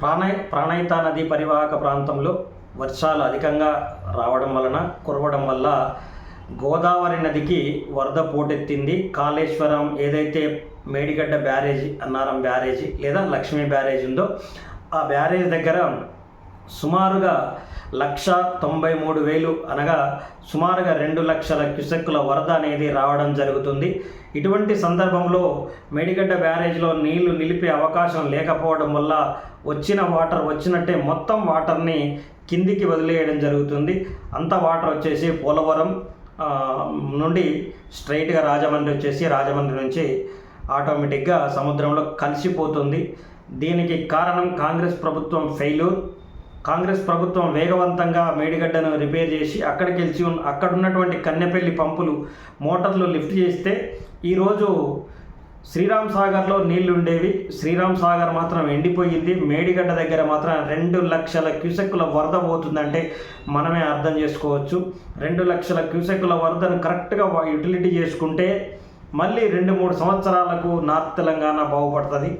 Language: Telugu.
ప్రాణయ ప్రాణహిత నదీ పరివాహక ప్రాంతంలో వర్షాలు అధికంగా రావడం వలన కురవడం వల్ల గోదావరి నదికి వరద పోటెత్తింది. కాళేశ్వరం ఏదైతే మేడిగడ్డ బ్యారేజీ అన్నారం బ్యారేజీ లేదా లక్ష్మీ బ్యారేజ్ ఉందో ఆ బ్యారేజ్ దగ్గర సుమారుగా లక్ష తొంభై మూడు వేలు అనగా సుమారుగా రెండు లక్షల క్యుసెక్కుల వరద అనేది రావడం జరుగుతుంది. ఇటువంటి సందర్భంలో మేడిగడ్డ బ్యారేజ్లో నీళ్ళు నిలిపే అవకాశం లేకపోవడం వల్ల వచ్చిన వాటర్ వచ్చినట్టే మొత్తం వాటర్ని కిందికి వదిలేయడం జరుగుతుంది. అంత వాటర్ వచ్చేసి పోలవరం నుండి స్ట్రైట్గా రాజమండ్రి వచ్చేసి రాజమండ్రి నుంచి ఆటోమేటిక్గా సముద్రంలో కలిసిపోతుంది. దీనికి కారణం కాంగ్రెస్ ప్రభుత్వం ఫెయిల్యూర్ కాంగ్రెస్ ప్రభుత్వం వేగవంతంగా మేడిగడ్డను రిపేర్ చేసి అక్కడికి వెళ్ళి అక్కడున్నటువంటి కన్నెపల్లి పంపులు మోటార్లు లిఫ్ట్ చేస్తే ఈరోజు శ్రీరామ్ సాగర్లో నీళ్ళు ఉండేవి శ్రీరామ్ సాగర్ మాత్రం ఎండిపోయింది. మేడిగడ్డ దగ్గర మాత్రం రెండు లక్షల క్యూసెక్కుల వరద పోతుందంటే మనమే అర్థం చేసుకోవచ్చు. రెండు లక్షల క్యూసెక్కుల వరదను కరెక్ట్గా యూటిలిటీ చేసుకుంటే మళ్ళీ రెండు మూడు సంవత్సరాలకు నార్త్ తెలంగాణ బాగుపడుతుంది.